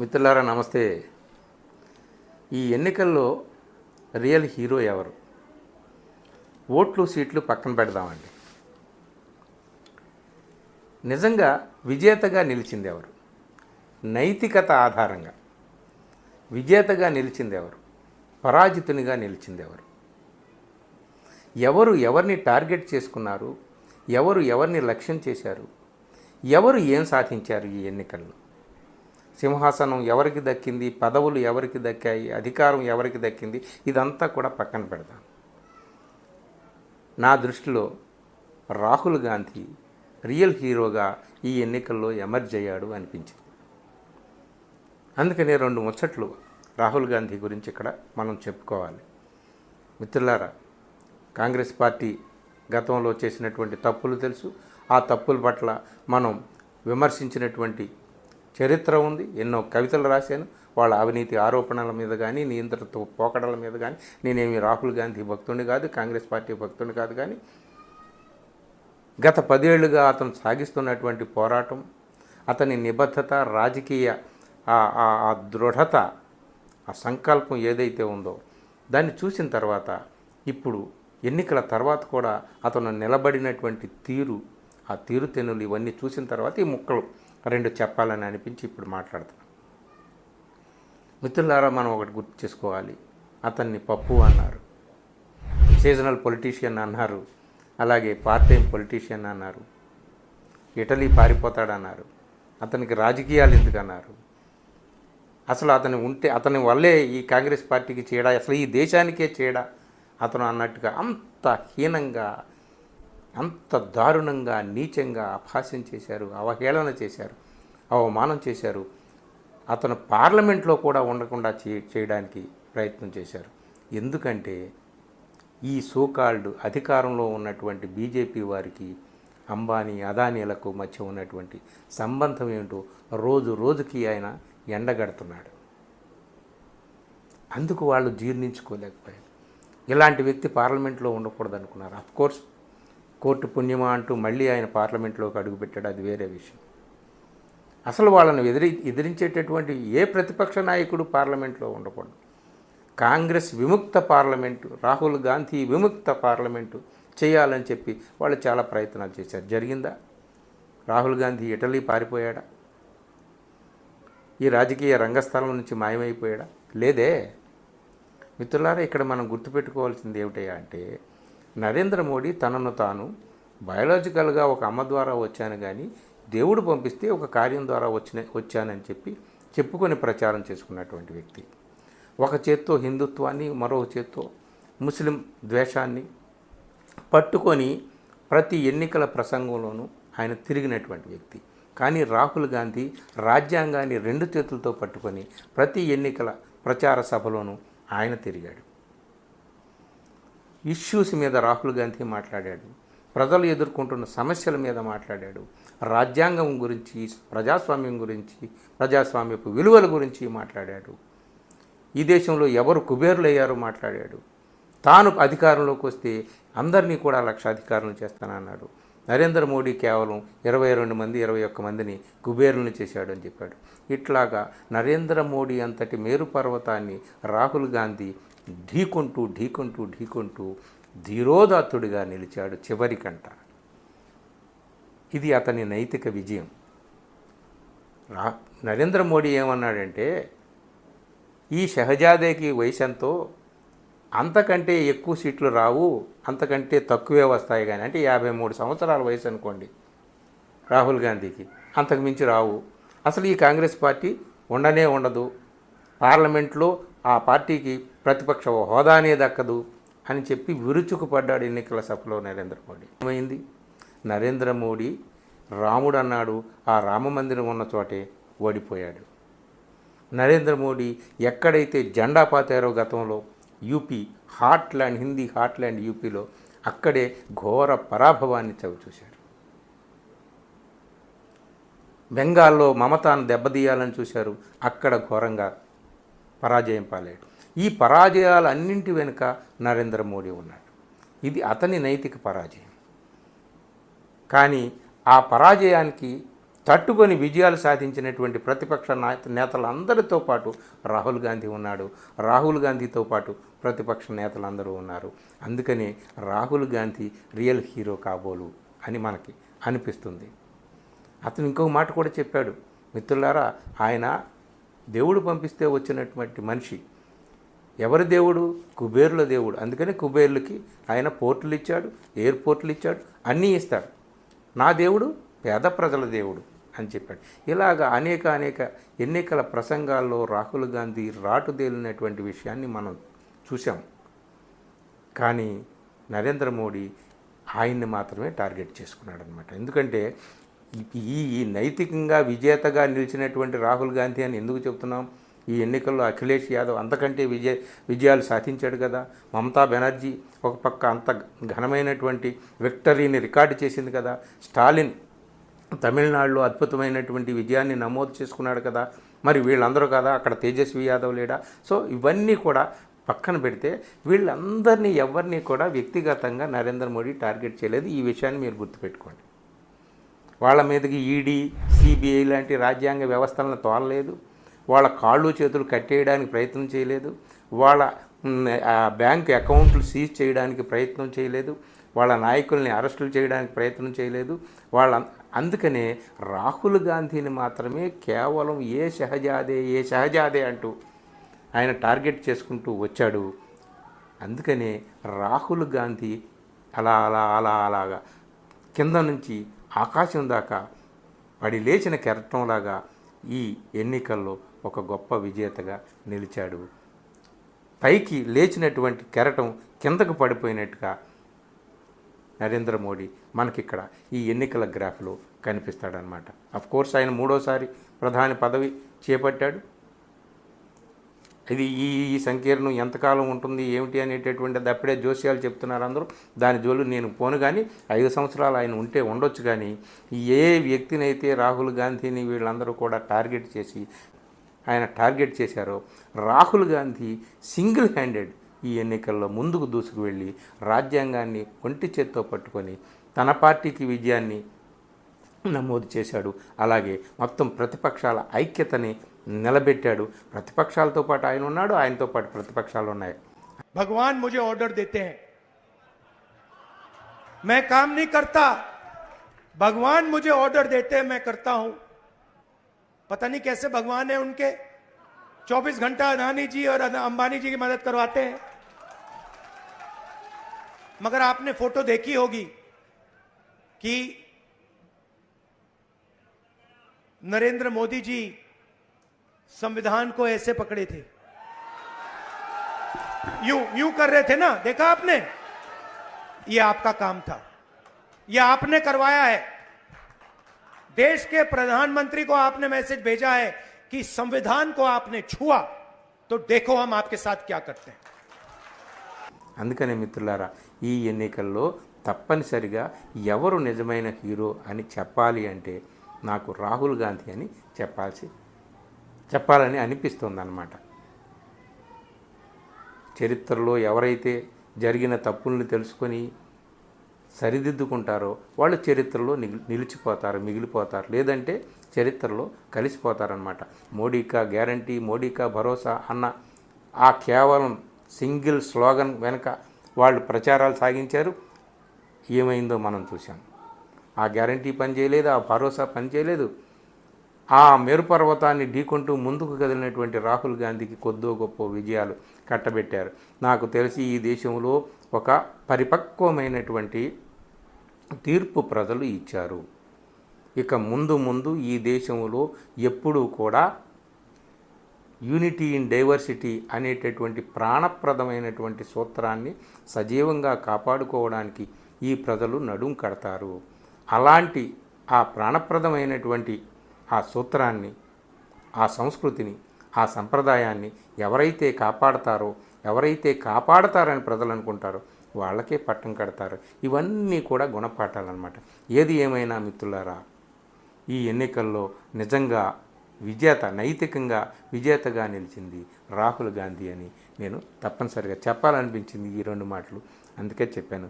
మిత్రులారా నమస్తే. ఈ ఎన్నికల్లో రియల్ హీరో ఎవరు? ఓట్లు సీట్లు పక్కన పెడదామండి. నిజంగా విజేతగా నిలిచింది ఎవరు? నైతికత ఆధారంగా విజేతగా నిలిచింది ఎవరు? పరాజితునిగా నిలిచింది ఎవరు? ఎవరు ఎవరిని టార్గెట్ చేసుకున్నారు? ఎవరు ఎవరిని లక్ష్యం చేశారు? ఎవరు ఏం సాధించారు ఈ ఎన్నికల్లో? సింహాసనం ఎవరికి దక్కింది? పదవులు ఎవరికి దక్కాయి? అధికారం ఎవరికి దక్కింది? ఇదంతా కూడా పక్కన పెడదాం. నా దృష్టిలో రాహుల్ గాంధీ రియల్ హీరోగా ఈ ఎన్నికల్లో ఎమర్జ్ అయ్యాడు అనిపించింది. అందుకనే రెండు ముచ్చట్లు రాహుల్ గాంధీ గురించి ఇక్కడ మనం చెప్పుకోవాలి. మిత్రులారా కాంగ్రెస్ పార్టీ గతంలో చేసినటువంటి తప్పులు తెలుసు. ఆ తప్పుల పట్ల మనం విమర్శించినటువంటి చరిత్ర ఉంది. ఎన్నో కవితలు రాశాను. వాళ్ళ అవినీతి ఆరోపణల మీద కానీ నియంత్రణతో పోకడల మీద కానీ నేనేమి రాహుల్ గాంధీ భక్తుడిని కాదు కాంగ్రెస్ పార్టీ భక్తుడిని కాదు కానీ గత పదేళ్ళుగా అతను సాగిస్తున్నటువంటి పోరాటం అతని నిబద్ధత రాజకీయ ఆ- ఆ ఆ దృఢత ఆ సంకల్పం ఏదైతే ఉందో దాన్ని చూసిన తర్వాత ఇప్పుడు ఎన్నికల తర్వాత కూడా అతను నిలబడినటువంటి తీరు ఆ తీరుతెన్నులు ఇవన్నీ చూసిన తర్వాత ఈ ముక్కలు రెండు చెప్పాలని అనిపించి ఇప్పుడు మాట్లాడుతున్నాను మిత్రులారా మనం ఒకటి గుర్తు చేసుకోవాలి. అతన్ని పప్పు అన్నారు. సీజనల్ పొలిటీషియన్ అన్నారు. అలాగే పార్ట్ టైం పొలిటీషియన్ అన్నారు. ఇటలీ పారిపోతాడన్నారు. అతనికి రాజకీయాలు ఎందుకన్నారు? అసలు అతను ఉంటే అతని వల్లే ఈ కాంగ్రెస్ పార్టీకి చేయడా అసలు ఈ దేశానికే చేయడా అతను అన్నట్టుగా అంత హీనంగా అంత దారుణంగా నీచంగా అపహాస్యం చేశారు అవహేళన చేశారు అవమానం చేశారు. అతను పార్లమెంట్లో కూడా ఉండకుండా చే చేయడానికి ప్రయత్నం చేశారు. ఎందుకంటే ఈ సోకాల్డ్ అధికారంలో ఉన్నటువంటి బీజేపీ వారికి అంబానీ అదానీలకు మధ్య ఉన్నటువంటి సంబంధం ఏమిటో రోజు రోజుకి ఆయన ఎండగడుతున్నాడు. అందుకు వాళ్ళు జీర్ణించుకోలేకపోయారు. ఇలాంటి వ్యక్తి పార్లమెంట్లో ఉండకూడదు అనుకున్నారు కోర్స్ కోర్టు పుణ్యమా అంటూ మళ్ళీ ఆయన పార్లమెంట్లోకి అడుగుపెట్టాడు అది వేరే విషయం. అసలు వాళ్ళని ఎదిరి ఎదిరించేటటువంటి ఏ ప్రతిపక్ష నాయకుడు పార్లమెంట్లో ఉండకూడదు. కాంగ్రెస్ విముక్త పార్లమెంటు రాహుల్ గాంధీ విముక్త పార్లమెంటు చేయాలని చెప్పి వాళ్ళు చాలా ప్రయత్నాలు చేశారు. జరిగిందా? రాహుల్ గాంధీ ఇటలీ పారిపోయాడా? ఈ రాజకీయ రంగస్థలం నుంచి మాయమైపోయాడా? లేదే. మిత్రులారా ఇక్కడ మనం గుర్తుపెట్టుకోవాల్సింది ఏమిటయ్యా అంటే నరేంద్ర మోడీ తనను తాను బయాలజికల్గా ఒక అమ్మ ద్వారా వచ్చాను కానీ దేవుడు పంపిస్తే ఒక కార్యం ద్వారా వచ్చిన వచ్చానని చెప్పి చెప్పుకొని ప్రచారం చేసుకున్నటువంటి వ్యక్తి. ఒక చేత్తో హిందుత్వాన్ని మరో చేత్తో ముస్లిం ద్వేషాన్ని పట్టుకొని ప్రతి ఎన్నికల ప్రసంగంలోనూ ఆయన తిరిగినటువంటి వ్యక్తి. కానీ రాహుల్ గాంధీ రాజ్యాంగాన్ని రెండు చేతులతో పట్టుకొని ప్రతి ఎన్నికల ప్రచార సభలోనూ ఆయన తిరిగాడు. ఇష్యూస్ మీద రాహుల్ గాంధీ మాట్లాడాడు. ప్రజలు ఎదుర్కొంటున్న సమస్యల మీద మాట్లాడాడు. రాజ్యాంగం గురించి ప్రజాస్వామ్యం గురించి ప్రజాస్వామ్యపు విలువల గురించి మాట్లాడాడు. ఈ దేశంలో ఎవరు కుబేరులయ్యారో మాట్లాడాడు. తాను అధికారంలోకి వస్తే అందరినీ కూడా లక్షాధికారులను చేస్తానన్నాడు. నరేంద్ర మోడీ కేవలం ఇరవై రెండు మంది ఇరవై ఒక్క మందిని కుబేరులను చేశాడు అని చెప్పాడు. ఇట్లాగా నరేంద్ర మోడీ అంతటి మేరు పర్వతాన్ని రాహుల్ గాంధీ ఢీకొంటూ ఢీకొంటూ ఢీకొంటూ ధీరోదాత్తుడిగా నిలిచాడు చివరికంట. ఇది అతని నైతిక విజయం. రా నరేంద్ర మోడీ ఏమన్నాడంటే ఈ షహజాదేకి వయసు ఎంతో అంతకంటే ఎక్కువ సీట్లు రావు అంతకంటే తక్కువే వస్తాయి కానీ అంటే యాభై మూడు సంవత్సరాల వయసు అనుకోండి రాహుల్ గాంధీకి అంతకు మించి రావు. అసలు ఈ కాంగ్రెస్ పార్టీ ఉండనే ఉండదు. పార్లమెంట్లో ఆ పార్టీకి ప్రతిపక్ష హోదానే దక్కదు అని చెప్పి విరుచుకుపడ్డాడు ఎన్నికల సభలో నరేంద్ర మోడీ. ఏమైంది? నరేంద్ర మోడీ రాముడు అన్నాడు ఆ రామ మందిరం ఉన్న చోటే ఓడిపోయాడు. నరేంద్ర మోడీ ఎక్కడైతే జెండా పాతారో గతంలో యూపీ హార్ట్లాండ్ హిందీ హార్ట్లాండ్ యూపీలో అక్కడే ఘోర పరాభవాన్ని చవిచూశారు. బెంగాల్లో మమతాను దెబ్బతీయాలని చూశారు. అక్కడ ఘోరంగా పరాజయం పాలేడు ఈ పరాజయాలన్నింటి వెనుక నరేంద్ర మోడీ ఉన్నాడు. ఇది అతని నైతిక పరాజయం. కానీ ఆ పరాజయానికి తట్టుకొని విజయాలు సాధించినటువంటి ప్రతిపక్ష నాయ- నేతలందరితో పాటు రాహుల్ గాంధీ ఉన్నాడు. రాహుల్ గాంధీతో పాటు ప్రతిపక్ష నేతలందరూ ఉన్నారు. అందుకనే రాహుల్ గాంధీ రియల్ హీరో కాబోలు అని మనకి అనిపిస్తుంది. అతను ఇంకొక మాట కూడా చెప్పాడు. మిత్రులారా ఆయన దేవుడు పంపిస్తే వచ్చినటువంటి మనిషి ఎవరి దేవుడు? కుబేరుల దేవుడు. అందుకని కుబేరులకి ఆయన పోర్టులు ఇచ్చాడు ఎయిర్పోర్ట్లు ఇచ్చాడు అన్నీ ఇస్తాడు. నా దేవుడు పేద ప్రజల దేవుడు అని చెప్పాడు. ఇలాగ అనేక అనేక ఎన్నికల ప్రసంగాల్లో రాహుల్ గాంధీ రాటుదేలినటువంటి విషయాన్ని మనం చూసాం కానీ నరేంద్ర మోడీ ఆయన్ని మాత్రమే టార్గెట్ చేసుకున్నాడు అనమాట ఎందుకంటే ఈ- ఈ ఈ నైతికంగా విజేతగా నిలిచినటువంటి రాహుల్ గాంధీ అని ఎందుకు చెప్తున్నాం? ఈ ఎన్నికల్లో అఖిలేష్ యాదవ్ అంతకంటే విజయ విజయాలు సాధించాడు కదా. మమతా బెనర్జీ ఒక పక్క అంత ఘనమైనటువంటి విక్టరీని రికార్డు చేసింది కదా. స్టాలిన్ తమిళనాడులో అద్భుతమైనటువంటి విజయాన్ని నమోదు చేసుకున్నాడు కదా. మరి వీళ్ళందరూ కదా అక్కడ తేజస్వి యాదవ్ లేడా? సో ఇవన్నీ కూడా పక్కన పెడితే వీళ్ళందరినీ ఎవరిని కూడా వ్యక్తిగతంగా నరేంద్ర మోడీ టార్గెట్ చేయలేదు. ఈ విషయాన్ని మీరు గుర్తుపెట్టుకోండి. వాళ్ళ మీదకి ఈడీ సిబిఐ లాంటి రాజ్యాంగ వ్యవస్థలను తోలలేదు. వాళ్ళ కాళ్ళు చేతులు కట్టేయడానికి ప్రయత్నం చేయలేదు. వాళ్ళ బ్యాంక్ అకౌంట్లు సీజ్ చేయడానికి ప్రయత్నం చేయలేదు. వాళ్ళ నాయకుల్ని అరెస్టులు చేయడానికి ప్రయత్నం చేయలేదు. వాళ్ళ అందుకనే రాహుల్ గాంధీని మాత్రమే కేవలం ఏ షహజాదే ఏ షహజాదే అంటూ ఆయన టార్గెట్ చేసుకుంటూ వచ్చాడు. అందుకనే రాహుల్ గాంధీ అలా అలా అలా అలాగా కింద నుంచి ఆకాశం దాకా పడి లేచిన కెరటంలాగా ఈ ఎన్నికల్లో ఒక గొప్ప విజేతగా నిలిచాడు. పైకి లేచినటువంటి కెరటం కిందకు పడిపోయినట్టుగా నరేంద్ర మోడీ మనకిక్కడ ఈ ఎన్నికల గ్రాఫ్లో కనిపిస్తాడనమాట అఫ్ కోర్స్ ఆయన మూడోసారి ప్రధాని పదవి చేపట్టాడు. ఇది ఈ ఈ సంకీర్ణం ఎంతకాలం ఉంటుంది ఏమిటి అనేటటువంటిది అప్పుడే జోస్యాలు చెప్తున్నారు అందరూ. దాని జోలు నేను పోను కానీ ఐదు సంవత్సరాలు ఆయన ఉంటే ఉండొచ్చు కానీ ఏ వ్యక్తినైతే రాహుల్ గాంధీని వీళ్ళందరూ కూడా టార్గెట్ చేసి ఆయన టార్గెట్ చేశారో రాహుల్ గాంధీ సింగిల్ హ్యాండెడ్ ఈ ఎన్నికల్లో ముందుకు దూసుకు వెళ్ళి రాజ్యాంగాన్ని ఒంటి చేత్తో పట్టుకొని తన పార్టీకి విజయాన్ని నమోదు చేశాడు అలాగే మొత్తం ప్రతిపక్షాల ఐక్యతని నిలబెట్టాడు ప్రతిపక్షాలతో పాటు ఆయన ఉన్నాడు ఆయనతో పాటు ప్రతిపక్షాలు ఉన్నాయి भगवान मुझे ऑर्डर देते हैं मैं काम नहीं करता भगवान मुझे ऑर्डर देते हैं मैं करता हूं पता नहीं कैसे भगवान है उनके। 24 घंटा अदानी जी और अंबानी जी की मदद करवाते हैं। मगर आपने फ़ोटो देखी होगी कि नरेंद्र मोदी जी संविधान को ऐसे पकड़े थे। यू यू कर रहे थे ना, देखा आपने? ये आपका काम था। ये आपने करवाया है। देश के प्रधानमंत्री को आपने मैसेज भेजा है कि संविधान को आपने छुआ तो देखो हम आपके साथ क्या करते हैं అందుకనే మిత్రులారా ఈ ఎన్నికల్లో తప్పనిసరిగా ఎవరు నిజమైన హీరో అని చెప్పాలి అంటే నాకు రాహుల్ గాంధీ అని చెప్పాల్సి చెప్పాలని అనిపిస్తుంది అన్నమాట చరిత్రలో ఎవరైతే జరిగిన తప్పుల్ని తెలుసుకొని సరిదిద్దుకుంటారో వాళ్ళు చరిత్రలో నిలిచిపోతారు మిగిలిపోతారు. లేదంటే చరిత్రలో కలిసిపోతారనమాట మోడీకా గ్యారంటీ మోడీకా భరోసా అన్న ఆ కేవలం సింగిల్ స్లోగన్ వెనుక వాళ్ళు ప్రచారాలు సాగించారు. ఏమైందో మనం చూసాం ఆ గ్యారంటీ పని చేయలేదు ఆ భరోసా పని చేయలేదు. ఆ మేరు పర్వతాన్ని ఢీకొంటూ ముందుకు కదిలినటువంటి రాహుల్ గాంధీకి కొద్దో గొప్ప విజయాలు కట్టబెట్టారు. నాకు తెలిసి ఈ దేశంలో ఒక పరిపక్వమైనటువంటి తీర్పు ప్రజలు ఇచ్చారు. ఇక ముందు ముందు ఈ దేశంలో ఎప్పుడూ కూడా యూనిటీ ఇన్ డైవర్సిటీ అనేటటువంటి ప్రాణప్రదమైనటువంటి సూత్రాన్ని సజీవంగా కాపాడుకోవడానికి ఈ ప్రజలు నడుం కడతారు. అలాంటి ఆ ప్రాణప్రదమైనటువంటి ఆ సూత్రాన్ని ఆ సంస్కృతిని ఆ సంప్రదాయాన్ని ఎవరైతే కాపాడతారో ఎవరైతే కాపాడతారని ప్రజలు అనుకుంటారో వాళ్ళకే పట్టం కడతారు. ఇవన్నీ కూడా గుణపాఠాలన్నమాట. ఏది ఏమైనా మిత్రులారా ఈ ఎన్నికల్లో నిజంగా విజేత నైతికంగా విజేతగా నిలిచింది రాహుల్ గాంధీ అని నేను తప్పనిసరిగా చెప్పాలనిపించింది ఈ రెండు మాటలు. అందుకే చెప్పాను.